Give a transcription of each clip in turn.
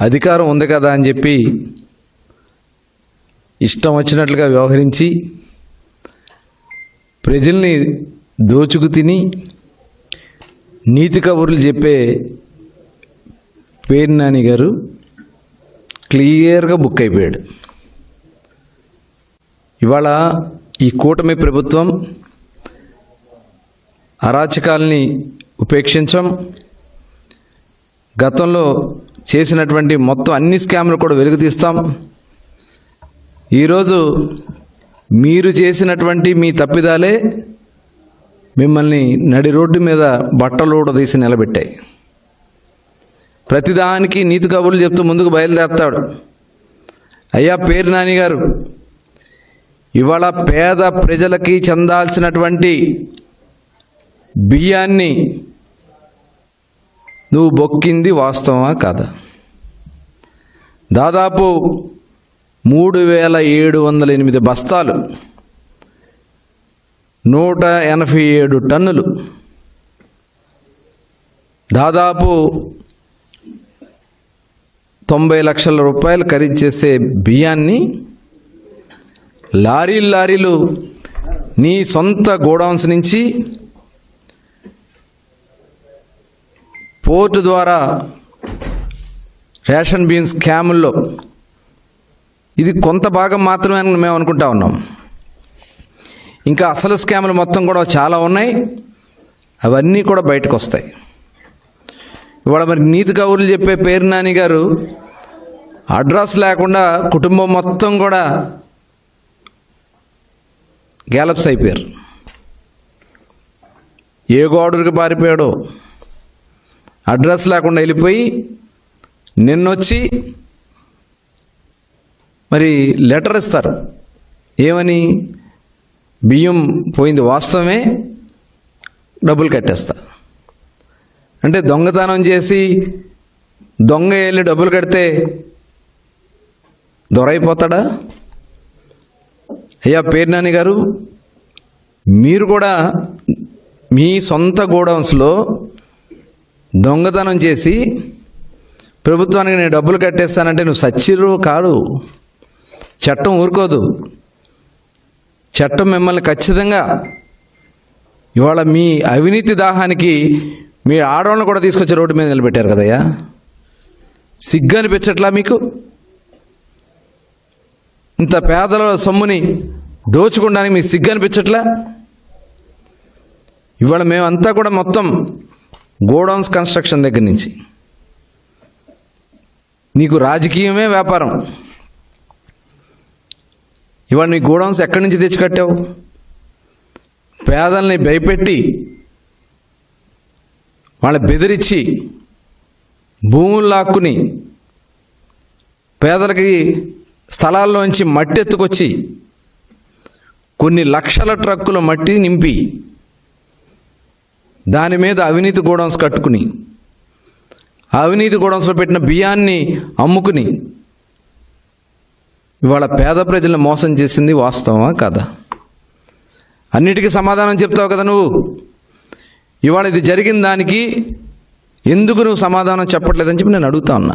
అధికారం ఉంది కదా అని చెప్పి ఇష్టం వచ్చినట్లుగా వ్యవహరించి ప్రజల్ని దోచుకు తిని నీతి కబుర్లు చెప్పే పేరు నాని గారు క్లియర్గా బుక్ అయిపోయాడు. ఇవాళ ఈ కూటమి ప్రభుత్వం అరాచకాల్ని ఉపేక్షించం. గతంలో చేసినటువంటి మొత్తం అన్ని స్కామ్లు కూడా వెలుగు తీస్తాం ఈరోజు మీరు చేసినటువంటి మీ తప్పిదాలే మిమ్మల్ని నడి రోడ్డు మీద బట్టలు తీసి నిలబెట్టాయి. ప్రతిదానికి నీతి కబుర్లు చెప్తూ ముందుకు బయలుదేరతాడు. అయ్యా పేరు నాని గారు ఇవాళ పేద ప్రజలకి చెందాల్సినటువంటి బియ్యాన్ని నువ్వు బొక్కింది వాస్తవమా కాదా? దాదాపు మూడు వేల ఏడు వందల ఎనిమిది బస్తాలు నూట ఎనభై ఏడు టన్నులు దాదాపు తొంభై లక్షల రూపాయలు ఖరీదు చేసే బియ్యాన్ని లారీలు లారీలు నీ సొంత గోడౌన్స్ నుంచి పోర్టు ద్వారా రేషన్ బియ్యం స్కాముల్లో ఇది కొంత భాగం మాత్రమే అని మేము అనుకుంటా ఉన్నాం. ఇంకా అసలు స్కాములు మొత్తం కూడా చాలా ఉన్నాయి. అవన్నీ కూడా బయటకు వస్తాయి ఇవాళ మరి నీతి కౌరులు చెప్పే పేరు నాని గారు అడ్రస్ లేకుండా కుటుంబం మొత్తం కూడా గ్యాలప్స్ అయిపోయారు. ఏ గోడరికి పారిపోయాడో అడ్రస్ లేకుండా వెళ్ళిపోయి నిన్నొచ్చి మరి లెటర్ ఇస్తారు. ఏమని? బియ్యం పోయింది వాస్తవమే డబ్బులు కట్టేస్తా. అంటే దొంగతనం చేసి దొంగ వెళ్ళి డబ్బులు కడితే దొరైపోతాడా? అయ్యా పేర్నాని గారు మీరు కూడా మీ సొంత గోడౌన్స్లో దొంగతనం చేసి ప్రభుత్వానికి నేను డబ్బులు కట్టేస్తానంటే నువ్వు సచ్చిరు కాడు. చట్టం ఊరుకోదు. చట్టం మిమ్మల్ని ఖచ్చితంగా ఇవాళ మీ అవినీతి దాహానికి మీ ఆడవాళ్ళని కూడా తీసుకొచ్చి రోడ్డు మీద నిలబెట్టారు కదయ్యా? సిగ్గు అనిపించట్లా మీకు? ఇంత పేదల సొమ్ముని దోచుకోవడానికి మీకు సిగ్గు అనిపించట్లా? ఇవాళ మేమంతా కూడా మొత్తం గోడౌన్స్ కన్స్ట్రక్షన్ దగ్గర నుంచి. నీకు రాజకీయమే వ్యాపారం. ఇవాళ నీ గోడౌన్స్ ఎక్కడి నుంచి తెచ్చి కట్టావు పేదల్ని భయపెట్టి వాళ్ళ బెదిరించి భూములు లాక్కుని పేదలకి స్థలాల్లోంచి మట్టి ఎత్తుకొచ్చి కొన్ని లక్షల ట్రక్కుల మట్టి నింపి దాని మీద అవినీతి గోడౌన్స్ కట్టుకుని అవినీతి గోడౌన్స్లో పెట్టిన బియ్యాన్ని అమ్ముకుని ఇవాళ పేద ప్రజలను మోసం చేసింది వాస్తవమా కదా? అన్నిటికీ సమాధానం చెప్తావు కదా నువ్వు. ఇవాళ ఇది జరిగిన దానికి ఎందుకు నువ్వు సమాధానం చెప్పట్లేదని చెప్పి నేను అడుగుతా ఉన్నా.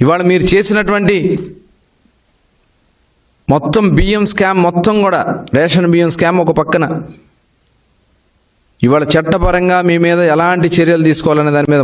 ఇవాళ మీరు చేసినటువంటి మొత్తం బియ్యం స్కామ్ మొత్తం కూడా రేషన్ బియ్యం స్కామ్ ఒక పక్కన. ఇవాళ చట్టపరంగా మీ మీద ఎలాంటి చర్యలు తీసుకోవాలనే దాని మీద